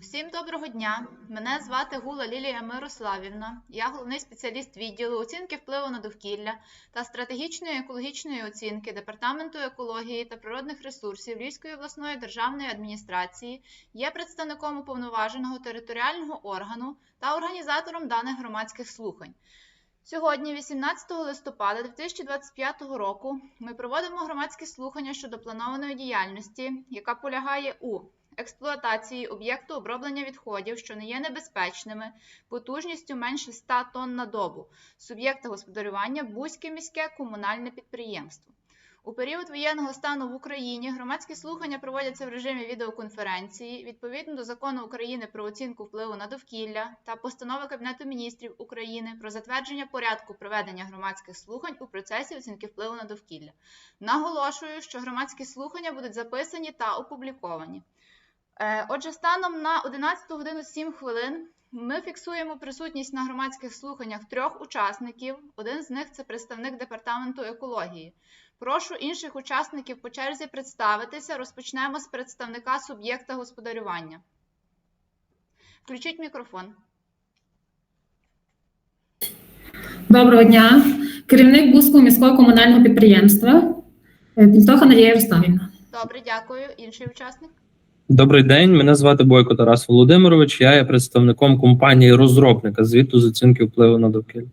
Всім доброго дня! Мене звати Гула Лілія Мирославівна. Я головний спеціаліст відділу оцінки впливу на довкілля та стратегічної екологічної оцінки Департаменту екології та природних ресурсів Львівської обласної державної адміністрації, є представником уповноваженого територіального органу та організатором даних громадських слухань. Сьогодні, 18 листопада 2025 року, ми проводимо громадські слухання щодо планованої діяльності, яка полягає у експлуатації об'єкту оброблення відходів, що не є небезпечними, потужністю менше 100 тонн на добу, суб'єкта господарювання Бузьке міське комунальне підприємство. У період воєнного стану в Україні громадські слухання проводяться в режимі відеоконференції відповідно до закону України про оцінку впливу на довкілля та постанови Кабінету міністрів України про затвердження порядку проведення громадських слухань у процесі оцінки впливу на довкілля. Наголошую, що громадські слухання будуть записані та опубліковані. Е, Отже, станом на 11 годину 7 хвилин ми фіксуємо присутність на громадських слуханнях трьох учасників. Один з них це представник департаменту екології. Прошу інших учасників по черзі представитися. Розпочнемо з представника суб'єкта господарювання. Включіть мікрофон. Доброго дня. Керівник Бузького міського комунального підприємства е, Пільтоха Надія Ярославівна. Добре, дякую. Інший учасник. Добрий день, мене звати Бойко Тарас Володимирович. Я є представником компанії розробника звіту з оцінки впливу на довкілля.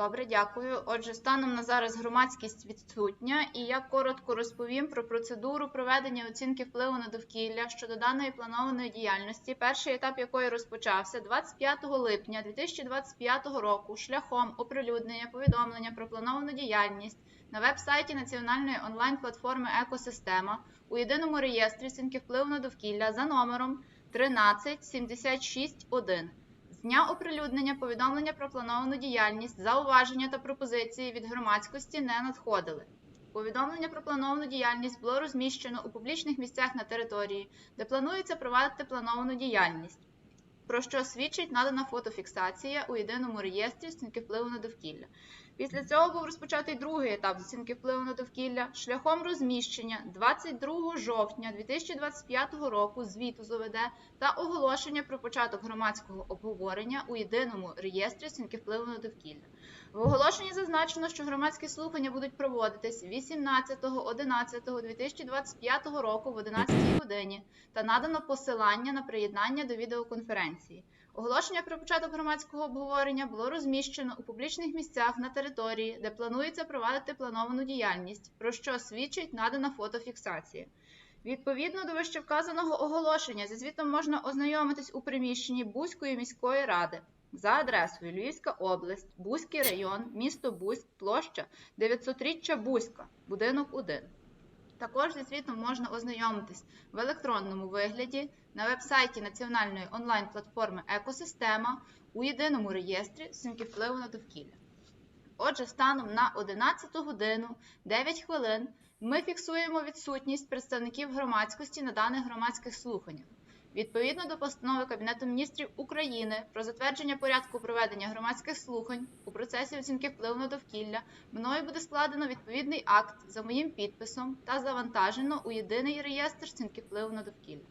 Добре, дякую. Отже, станом на зараз громадськість відсутня, і я коротко розповім про процедуру проведення оцінки впливу на довкілля щодо даної планованої діяльності, перший етап якої розпочався 25 липня 2025 року шляхом оприлюднення повідомлення про плановану діяльність на веб-сайті національної онлайн-платформи Екосистема у єдиному реєстрі оцінки впливу на довкілля за номером 13761. Дня оприлюднення повідомлення про плановану діяльність, зауваження та пропозиції від громадськості не надходили. Повідомлення про плановану діяльність було розміщено у публічних місцях на території, де планується провадити плановану діяльність, про що свідчить надана фотофіксація у єдиному реєстрі оцінки впливу на довкілля. Після цього був розпочатий другий етап оцінки впливу на довкілля шляхом розміщення 22 жовтня 2025 року звіту з ОВД та оголошення про початок громадського обговорення у єдиному реєстрі оцінки впливу на довкілля. В оголошенні зазначено, що громадські слухання будуть проводитись 18.11.2025 року в 11 годині та надано посилання на приєднання до відеоконференції. Оголошення про початок громадського обговорення було розміщено у публічних місцях на території, де планується провадити плановану діяльність, про що свідчить надана фотофіксація. Відповідно до вищевказаного оголошення, зі звітом можна ознайомитись у приміщенні Бузької міської ради за адресою Львівська область, Бузький район, місто Бузьк, площа 900-річчя Бузька, будинок 1. Також зі звітом можна ознайомитись в електронному вигляді на веб-сайті національної онлайн-платформи Екосистема у єдиному реєстрі сумки впливу на довкілля. Отже, станом на 11 годину 9 хвилин ми фіксуємо відсутність представників громадськості на даних громадських слуханнях. Відповідно до постанови Кабінету міністрів України про затвердження порядку проведення громадських слухань у процесі оцінки впливу на довкілля, мною буде складено відповідний акт за моїм підписом та завантажено у єдиний реєстр оцінки впливу на довкілля.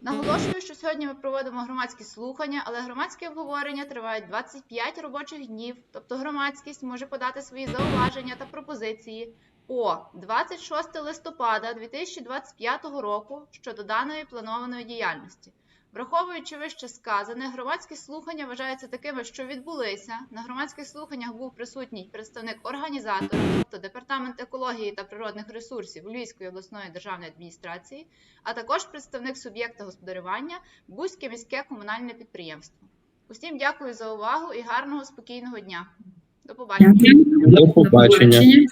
Наголошую, що сьогодні ми проводимо громадські слухання, але громадські обговорення тривають 25 робочих днів, тобто громадськість може подати свої зауваження та пропозиції по 26 листопада 2025 року щодо даної планованої діяльності. Враховуючи вище сказане, громадські слухання вважаються такими, що відбулися. На громадських слуханнях був присутній представник організатора, тобто Департамент екології та природних ресурсів Львівської обласної державної адміністрації, а також представник суб'єкта господарювання Бузьке міське комунальне підприємство. Усім дякую за увагу і гарного спокійного дня. До побачення. До побачення.